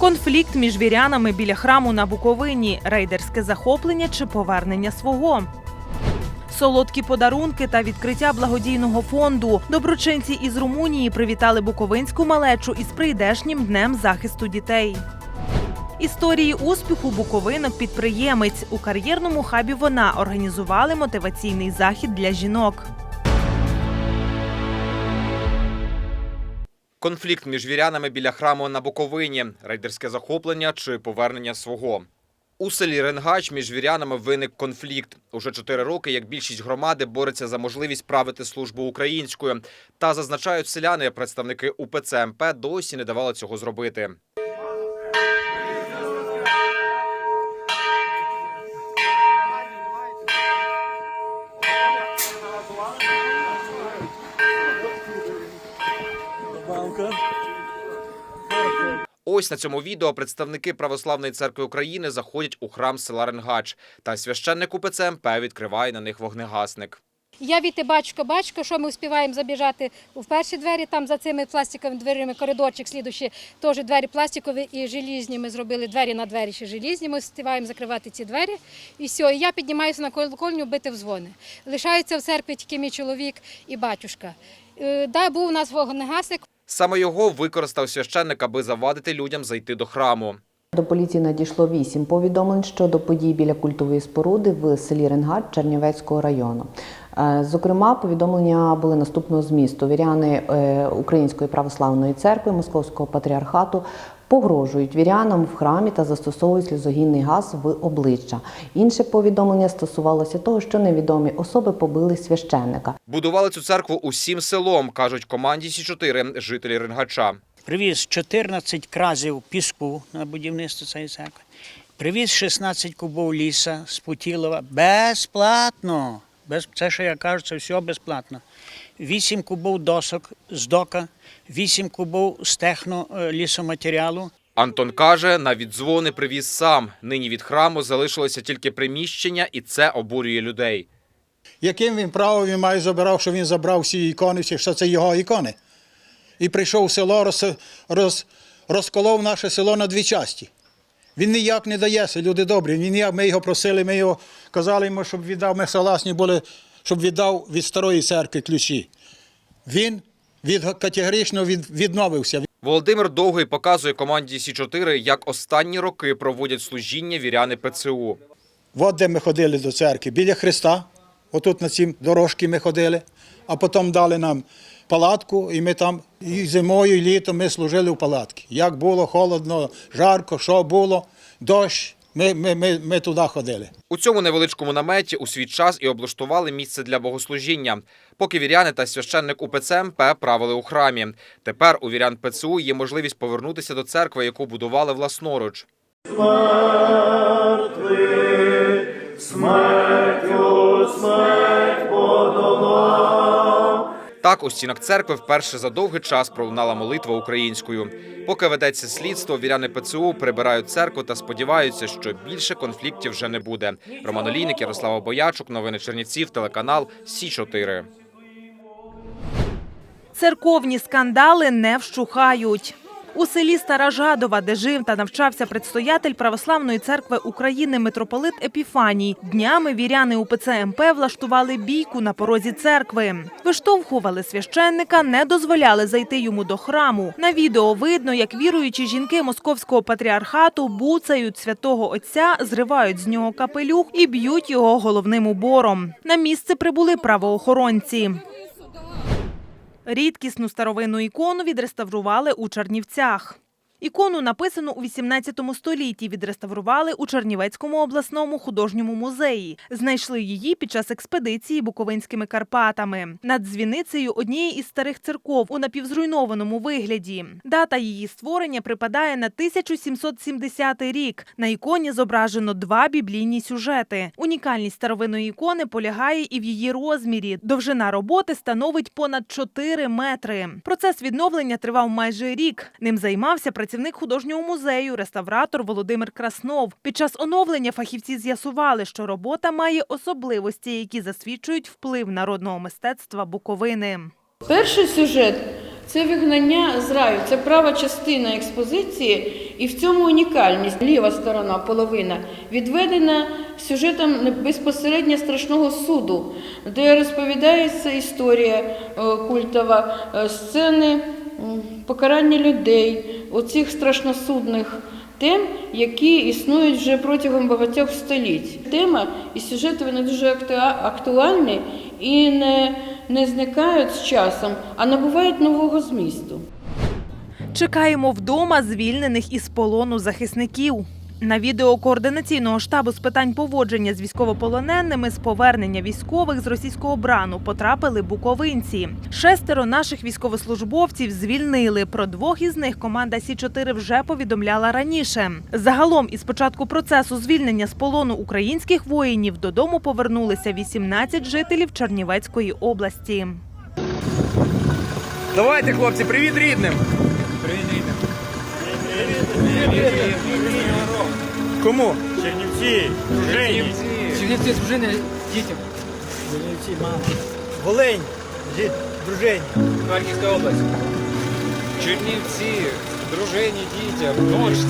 Конфлікт між вірянами біля храму на Буковині, рейдерське захоплення чи повернення свого. Солодкі подарунки та відкриття благодійного фонду. Доброчинці із Румунії привітали буковинську малечу із прийдешнім днем захисту дітей. Історії успіху буковинок підприємець у кар'єрному хабі. Вона організували мотиваційний захід для жінок. Конфлікт між вірянами біля храму на Буковині, рейдерське захоплення чи повернення свого. У селі Ренгач між вірянами виник конфлікт. Уже чотири роки, як більшість громади бореться за можливість правити службу українською. Та зазначають селяни, представники УПЦ МП досі не давали цього зробити. Ось на цьому відео представники Православної церкви України заходять у храм села Ренгач. Та священник УПЦ відкриває на них вогнегасник. Я віти бачка, бачка, що ми встигаємо забіжати в перші двері, там за цими пластиковими дверима коридорчик слідущі, теж двері пластикові і желізні. Ми зробили двері на двері ще желізні. Ми встигаємо закривати ці двері. І все, і я піднімаюся на колокольню бити в дзвони. Лишаються в церкві тільки мій чоловік і батюшка. Е, Да, був у нас вогнегасник, Саме його використав священник, аби завадити людям зайти до храму. До поліції надійшло вісім повідомлень щодо подій біля культової споруди в селі Ренгард Чернівецького району. Е, Зокрема, повідомлення були наступного змісту. Віряни е, Української православної церкви Московського патріархату погрожують вірянам в храмі та застосовують сльозогінний газ в обличчя. Інше повідомлення стосувалося того, що невідомі особи побили священника. Будували цю церкву усім селом, кажуть команді Сі 4 жителі Ренгача. Привіз 14 кразів піску на будівництво цієї церкви. Привіз 16 кубов ліса з Путілова безплатно. Без, це, що я кажу, це все безплатно. 8 кубов досок з дока, 8 кубов з техно е, лісоматеріалу. Антон каже, навіть дзвони привіз сам. Нині від храму залишилося тільки приміщення, і це обурює людей. Яким він правом він має забирав, що він забрав всі ікони, всі, що це його ікони. І прийшов в село, роз, роз, розколов наше село на дві часті. Він ніяк не дається, люди добрі. Він ніяк, ми його просили, ми його казали йому, щоб віддав, ми согласні були, щоб віддав від старої церкви ключі. Він від, категорично від, відмовився. Володимир Довгий показує команді Сі 4 як останні роки проводять служіння віряни ПЦУ. От де ми ходили до церкви, біля Христа, отут на цій дорожці ми ходили, а потім дали нам палатку, і ми там і зимою, і літом ми служили в палатці. Як було холодно, жарко, що було, дощ, ми, ми, ми, ми туди ходили. У цьому невеличкому наметі у свій час і облаштували місце для богослужіння. Поки віряни та священник УПЦ МП правили у храмі. Тепер у вірян ПЦУ є можливість повернутися до церкви, яку будували власноруч. Так, у стінах церкви вперше за довгий час пролунала молитва українською. Поки ведеться слідство, віряни ПЦУ прибирають церкву та сподіваються, що більше конфліктів вже не буде. Роман Олійник, Ярослава Боячук, новини Чернівців, телеканал Сі 4 Церковні скандали не вщухають. У селі Стара Жадова, де жив та навчався предстоятель Православної церкви України митрополит Епіфаній, днями віряни УПЦ МП влаштували бійку на порозі церкви. Виштовхували священника, не дозволяли зайти йому до храму. На відео видно, як віруючі жінки московського патріархату буцають святого отця, зривають з нього капелюх і б'ють його головним убором. На місце прибули правоохоронці. Рідкісну старовинну ікону відреставрували у Чернівцях. Ікону написану у 18 столітті. Відреставрували у Чернівецькому обласному художньому музеї. Знайшли її під час експедиції Буковинськими Карпатами над дзвіницею однієї із старих церков у напівзруйнованому вигляді. Дата її створення припадає на 1770 рік. На іконі зображено два біблійні сюжети. Унікальність старовинної ікони полягає і в її розмірі. Довжина роботи становить понад 4 метри. Процес відновлення тривав майже рік. Ним займався працівник художнього музею, реставратор Володимир Краснов. Під час оновлення фахівці з'ясували, що робота має особливості, які засвідчують вплив народного мистецтва Буковини. Перший сюжет Це вигнання з раю, це права частина експозиції, і в цьому унікальність. Ліва сторона, половина, відведена сюжетом безпосередньо страшного суду, де розповідається історія е, культова, е, сцени покарання людей, оцих страшносудних тем, які існують вже протягом багатьох століть. Тема і сюжети вони дуже актуальні і не, не зникають з часом, а набувають нового змісту. Чекаємо вдома звільнених із полону захисників. На відео координаційного штабу з питань поводження з військовополоненими з повернення військових з російського брану потрапили буковинці. Шестеро наших військовослужбовців звільнили. Про двох із них команда Сі 4 вже повідомляла раніше. Загалом, із початку процесу звільнення з полону українських воїнів додому повернулися 18 жителів Чернівецької області. Давайте, хлопці, привіт рідним. Кому? Чернівці, дружині. Чернівці дружини дітям. Чернівці, мама. Волинь, дід, дружині. Харківська область. Чернівці, дружині, дітям, дочці.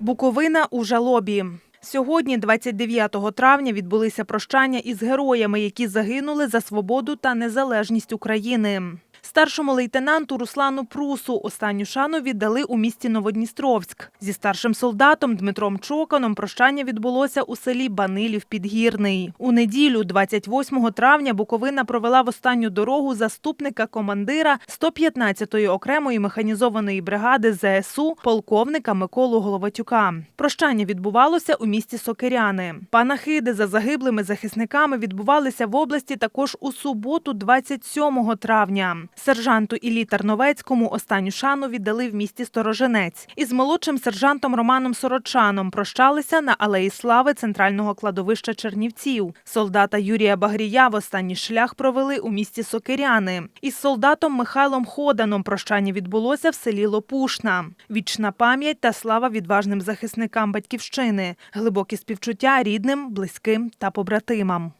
Буковина у жалобі. Сьогодні, 29 травня, відбулися прощання із героями, які загинули за свободу та незалежність України. Старшому лейтенанту Руслану Прусу останню шану віддали у місті Новодністровськ. Зі старшим солдатом Дмитром Чоканом прощання відбулося у селі Банилів Підгірний. У неділю, 28 травня, Буковина провела в останню дорогу заступника командира 115-ї окремої механізованої бригади ЗСУ полковника Миколу Головатюка. Прощання відбувалося у місті Сокиряни. Панахиди за загиблими захисниками відбувалися в області також у суботу, 27 травня. Сержанту Іллі Тарновецькому останню шану віддали в місті Сторожинець. Із молодшим сержантом Романом Сорочаном прощалися на алеї слави центрального кладовища Чернівців. Солдата Юрія Багрія в останній шлях провели у місті Сокиряни. Із солдатом Михайлом Ходаном прощання відбулося в селі Лопушна. Вічна пам'ять та слава відважним захисникам батьківщини, глибокі співчуття рідним, близьким та побратимам.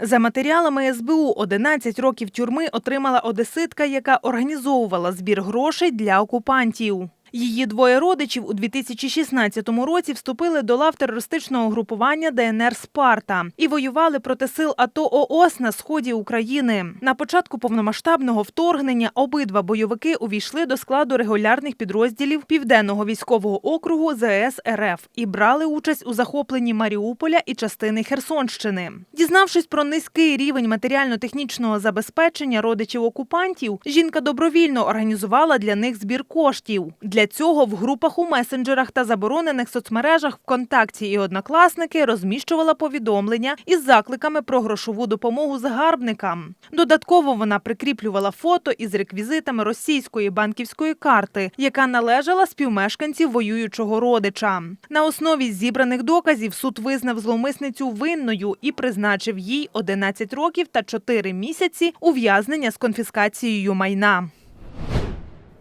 За матеріалами СБУ 11 років тюрми отримала одеситка, яка організовувала збір грошей для окупантів. Її двоє родичів у 2016 році вступили до лав терористичного групування ДНР Спарта і воювали проти сил АТО ООС на сході України. На початку повномасштабного вторгнення обидва бойовики увійшли до складу регулярних підрозділів Південного військового округу ЗС РФ і брали участь у захопленні Маріуполя і частини Херсонщини. Дізнавшись про низький рівень матеріально-технічного забезпечення родичів окупантів, жінка добровільно організувала для них збір коштів. Для цього в групах у месенджерах та заборонених соцмережах ВКонтакті і Однокласники розміщувала повідомлення із закликами про грошову допомогу загарбникам. Додатково вона прикріплювала фото із реквізитами російської банківської карти, яка належала співмешканців воюючого родича. На основі зібраних доказів суд визнав зловмисницю винною і призначив їй 11 років та 4 місяці ув'язнення з конфіскацією майна.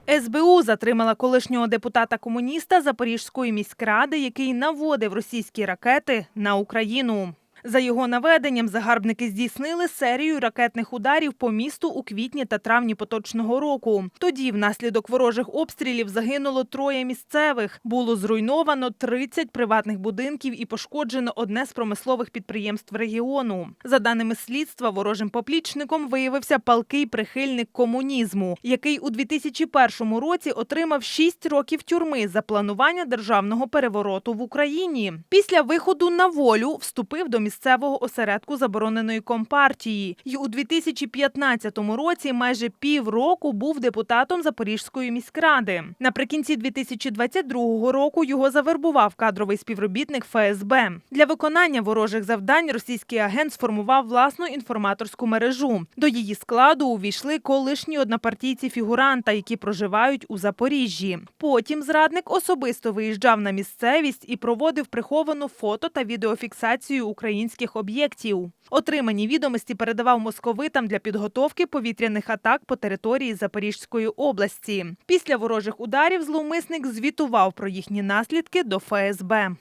СБУ затримала колишнього депутата-комуніста Запорізької міськради, який наводив російські ракети на Україну. За його наведенням загарбники здійснили серію ракетних ударів по місту у квітні та травні поточного року. Тоді, внаслідок ворожих обстрілів, загинуло троє місцевих. Було зруйновано 30 приватних будинків і пошкоджено одне з промислових підприємств регіону. За даними слідства, ворожим поплічником виявився палкий прихильник комунізму, який у 2001 році отримав 6 років тюрми за планування державного перевороту в Україні. Після виходу на волю вступив до місцевого осередку забороненої компартії і у 2015 році майже півроку був депутатом Запорізької міськради. Наприкінці 2022 року його завербував кадровий співробітник ФСБ. Для виконання ворожих завдань російський агент сформував власну інформаторську мережу. До її складу увійшли колишні однопартійці фігуранта, які проживають у Запоріжжі. Потім зрадник особисто виїжджав на місцевість і проводив приховану фото та відеофіксацію українських об'єктів. Отримані відомості передавав московитам для підготовки повітряних атак по території Запорізької області. Після ворожих ударів зловмисник звітував про їхні наслідки до ФСБ.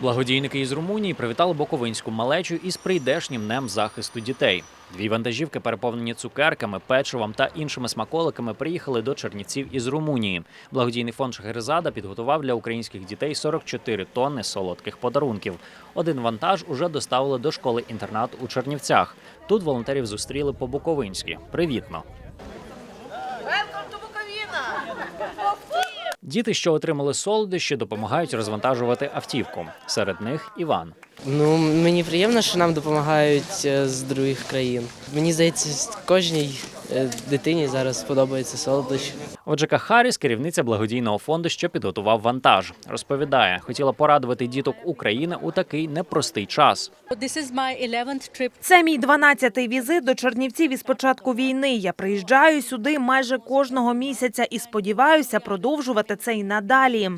Благодійники із Румунії привітали Боковинську малечу із прийдешнім днем захисту дітей. Дві вантажівки, переповнені цукерками, печивом та іншими смаколиками, приїхали до Чернівців із Румунії. Благодійний фонд Шахерезада підготував для українських дітей 44 тонни солодких подарунків. Один вантаж уже доставили до школи інтернат у Чернівцях. Тут волонтерів зустріли по Буковинськи. Привітно. Діти, що отримали солодощі, допомагають розвантажувати автівку. Серед них Іван. Ну, мені приємно, що нам допомагають е, з других країн. Мені здається, кожній дитині зараз подобається солодощі. Отже, Харріс, керівниця благодійного фонду, що підготував вантаж, розповідає, хотіла порадувати діток України у такий непростий час. This is my 11th. Це мій 12-й візит до Чернівців із початку війни. Я приїжджаю сюди майже кожного місяця і сподіваюся продовжувати це й надалі.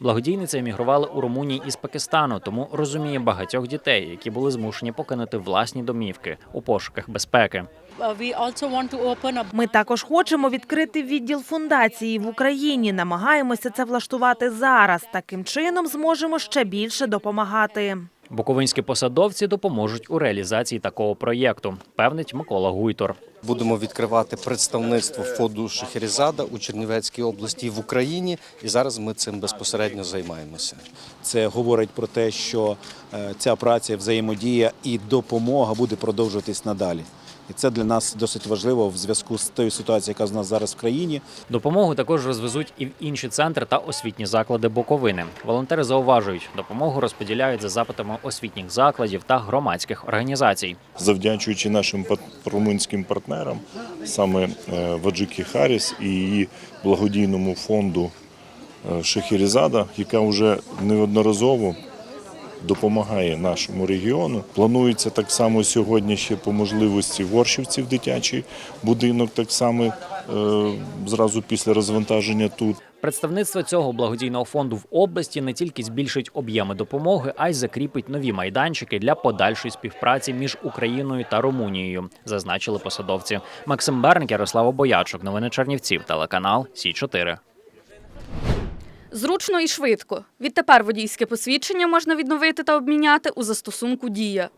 Благодійниця емігрувала у Румунії із Пакистану, тому розуміє багатьох дітей, які були змушені покинути власні домівки у пошуках безпеки. Uh, we also want to open a Ми також хочемо відкрити відділ фундації в Україні. Намагаємося це влаштувати зараз. Таким чином зможемо ще більше допомагати. Буковинські посадовці допоможуть у реалізації такого проєкту, певнить Микола Гуйтор. Будемо відкривати представництво фонду Шахерезада у Чернівецькій області в Україні, і зараз ми цим безпосередньо займаємося. Це говорить про те, що е, ця праця, взаємодія і допомога буде продовжуватись надалі. І це для нас досить важливо в зв'язку з тою ситуацією, яка з нас зараз в країні. Допомогу також розвезуть і в інші центри та освітні заклади Буковини. Волонтери зауважують, допомогу розподіляють за запитами освітніх закладів та громадських організацій. завдячуючи нашим румунським партнерам, саме е, Ваджики Харіс і її благодійному фонду е, яка вже неодноразово допомагає нашому регіону. Планується так само сьогодні ще по можливості Воршівців дитячий будинок, так само е, зразу після розвантаження тут. Представництво цього благодійного фонду в області не тільки збільшить об'єми допомоги, а й закріпить нові майданчики для подальшої співпраці між Україною та Румунією, зазначили посадовці. Максим Берник, Ярослава Боячук, новини Чернівців, телеканал Сі 4 Зручно і швидко. Відтепер водійське посвідчення можна відновити та обміняти у застосунку Дія.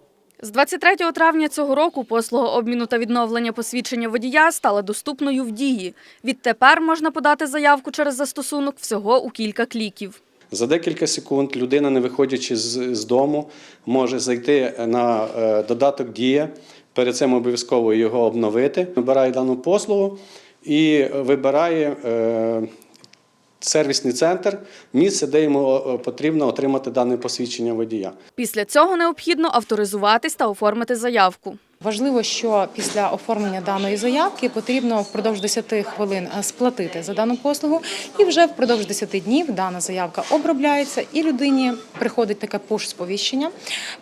З 23 травня цього року послуга обміну та відновлення посвідчення водія стала доступною в дії. Відтепер можна подати заявку через застосунок всього у кілька кліків. За декілька секунд людина, не виходячи з, дому, може зайти на е, додаток Дія. Перед цим обов'язково його обновити. Вибирає дану послугу і вибирає е, сервісний центр, місце, де йому е, потрібно отримати дане посвідчення водія. Після цього необхідно авторизуватись та оформити заявку. Важливо, що після оформлення даної заявки потрібно впродовж 10 хвилин е, сплатити за дану послугу, і вже впродовж 10 днів дана заявка обробляється, і людині приходить таке пуш-сповіщення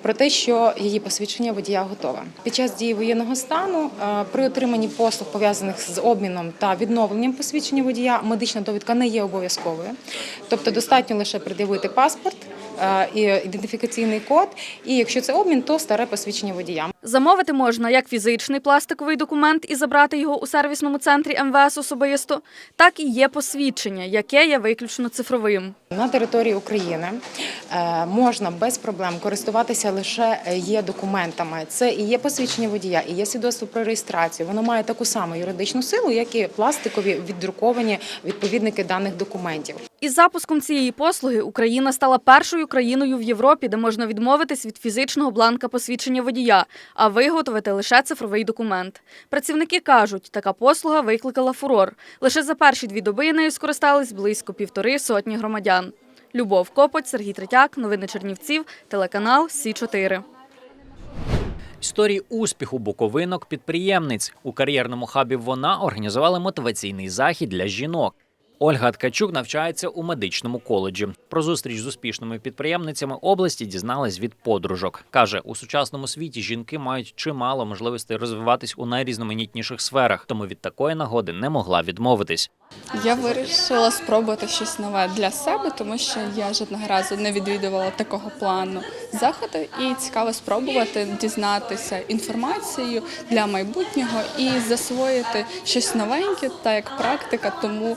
про те, що її посвідчення водія готове. Під час дії воєнного стану е, при отриманні послуг пов'язаних з обміном та відновленням посвідчення водія медична довідка не є обов'язковою, тобто достатньо лише пред'явити паспорт е, і ідентифікаційний код. І якщо це обмін, то старе посвідчення водія. Замовити можна як фізичний пластиковий документ і забрати його у сервісному центрі МВС особисто, так і є посвідчення, яке є виключно цифровим. На території України е, можна без проблем користуватися лише е, є документами. Це і є посвідчення водія, і є свідоцтво про реєстрацію. Воно має таку саму юридичну силу, як і пластикові віддруковані відповідники даних документів. Із запуском цієї послуги Україна стала першою країною в Європі, де можна відмовитись від фізичного бланка посвідчення водія, а виготовити лише цифровий документ. Працівники кажуть, така послуга викликала фурор. Лише за перші дві доби нею скористались близько півтори сотні громадян. Любов Копоть, Сергій Третяк, новини Чернівців, телеканал Сі 4 Історії успіху буковинок підприємниць у кар'єрному хабі вона організувала мотиваційний захід для жінок. Ольга Ткачук навчається у медичному коледжі. Про зустріч з успішними підприємницями області дізналась від подружок. каже, у сучасному світі жінки мають чимало можливостей розвиватись у найрізноманітніших сферах, тому від такої нагоди не могла відмовитись. Я вирішила спробувати щось нове для себе, тому що я жодного разу не відвідувала такого плану заходи, і цікаво спробувати дізнатися інформацію для майбутнього і засвоїти щось новеньке, та як практика. Тому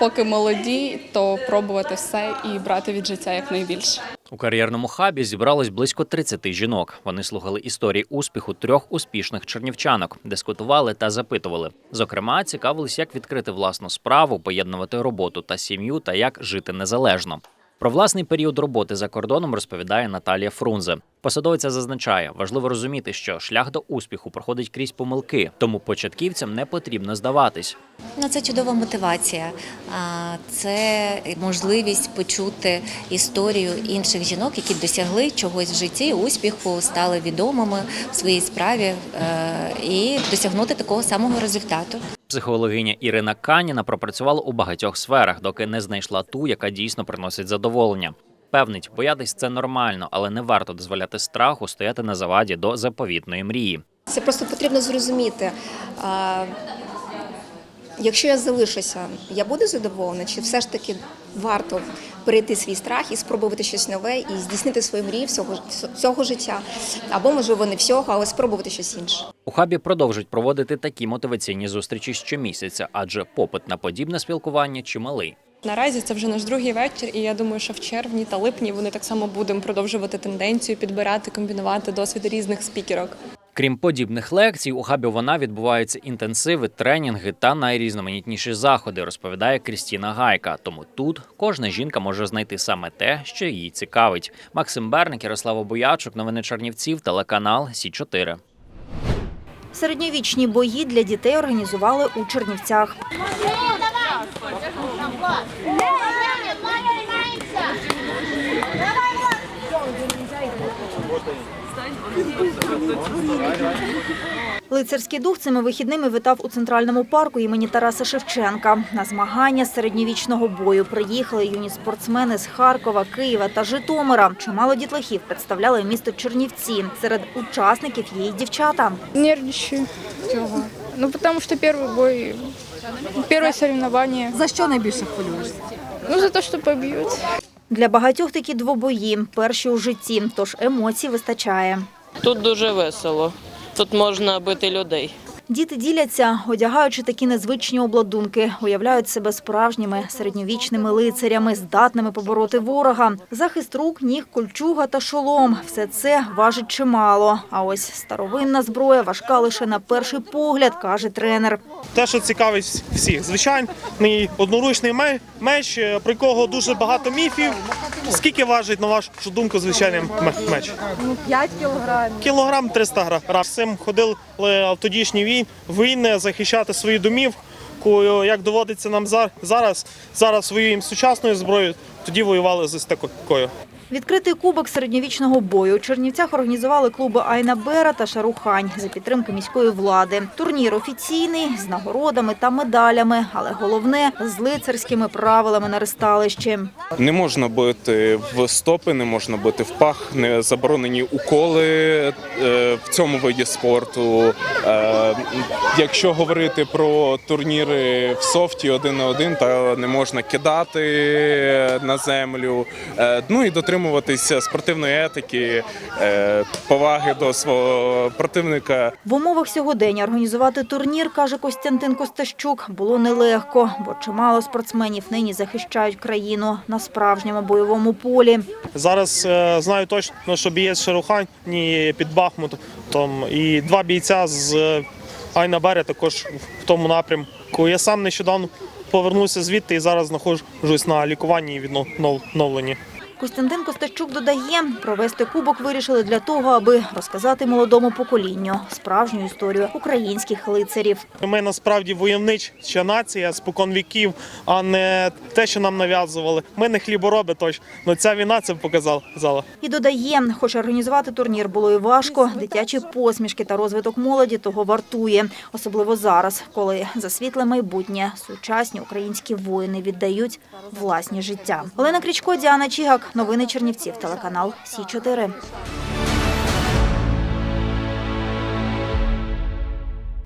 поки молоді, то пробувати все і брати від життя якнайбільше. У кар'єрному хабі зібралось близько 30 жінок. Вони слухали історії успіху трьох успішних чернівчанок, дискутували та запитували. Зокрема, цікавились, як відкрити власну справу, поєднувати роботу та сім'ю та як жити незалежно. Про власний період роботи за кордоном розповідає Наталія Фрунзе. Посадовиця зазначає, важливо розуміти, що шлях до успіху проходить крізь помилки, тому початківцям не потрібно здаватись. Ну, це чудова мотивація. Це можливість почути історію інших жінок, які досягли чогось в житті, успіху, стали відомими в своїй справі е, і досягнути такого самого результату. Психологиня Ірина Каніна пропрацювала у багатьох сферах, доки не знайшла ту, яка дійсно приносить задоволення. Певнить, боятись це нормально, але не варто дозволяти страху стояти на заваді до заповітної мрії. Це просто потрібно зрозуміти. Якщо я залишуся, я буду задоволена, чи все ж таки варто перейти свій страх і спробувати щось нове і здійснити свої мрії всього, всього життя, або можливо не всього, але спробувати щось інше. У хабі продовжують проводити такі мотиваційні зустрічі щомісяця, адже попит на подібне спілкування чималий. Наразі це вже наш другий вечір, і я думаю, що в червні та липні вони так само будемо продовжувати тенденцію, підбирати, комбінувати досвід різних спікерок. Крім подібних лекцій, у хабі вона відбуваються інтенсиви, тренінги та найрізноманітніші заходи, розповідає Крістіна Гайка. Тому тут кожна жінка може знайти саме те, що її цікавить. Максим Берник, Ярослава Боячук, новини Чернівців, телеканал Сі 4 Середньовічні бої для дітей організували у Чернівцях. Лицарський дух цими вихідними витав у центральному парку імені Тараса Шевченка. На змагання з середньовічного бою приїхали юні спортсмени з Харкова, Києва та Житомира. Чимало дітлахів представляли місто Чернівці. Серед учасників є й дівчата. Нервничаю. Чого? Ну, потому что первый бой, первое соревнование. За що найбільше хвилюєшся? Ну, за то, что побьют. Для багатьох такі двобої перші у житті, тож емоцій вистачає. Тут дуже весело. Тут можна бити людей. Діти діляться, одягаючи такі незвичні обладунки, уявляють себе справжніми середньовічними лицарями, здатними побороти ворога. Захист рук, ніг, кольчуга та шолом – все це важить чимало. А ось старовинна зброя важка лише на перший погляд, каже тренер. Те, що цікавить всіх, звичайний одноручний меч, е, про якого дуже багато міфів. Скільки важить, на вашу думку, звичайний меч? Ну, 5 кілограмів. Кілограм 300 грам. Цим ходили в тодішні вій- війни захищати свою домівку. Як доводиться нам зараз, зараз своєю сучасною зброєю, тоді воювали з такою. Відкритий кубок середньовічного бою у Чернівцях організували клуби Айна Бера та Шарухань за підтримки міської влади. Турнір офіційний з нагородами та медалями, але головне з лицарськими правилами на ристалищі. Не можна бити в стопи, не можна бити в пах, не заборонені уколи е, в цьому виді спорту. Е, Якщо говорити про турніри в софті один на один, то не можна кидати на землю. Е, Ну і дотримуватися спортивної етики, е, поваги до свого противника. В умовах сьогодення організувати турнір, каже Костянтин Костащук, було нелегко, бо чимало спортсменів нині захищають країну на справжньому бойовому полі. Зараз е, знаю точно, що бієць Шарухані під Бахмутом і два бійця з е, Айна Бере також в тому напрямку. Я сам нещодавно повернувся звідти і зараз знаходжусь на лікуванні і відновленні. Костянтин Костащук додає, провести кубок вирішили для того, аби розказати молодому поколінню справжню історію українських лицарів. Ми насправді войовнича нація спокон віків, а не те, що нам нав'язували. Ми не хлібороби точно. але ця війна це показала. І додає, хоч організувати турнір було і важко, дитячі посмішки та розвиток молоді того вартує. Особливо зараз, коли за світле майбутнє сучасні українські воїни віддають власні життя. Олена Крічко, Діана Чігак. Новини Чернівців. Телеканал Сі 4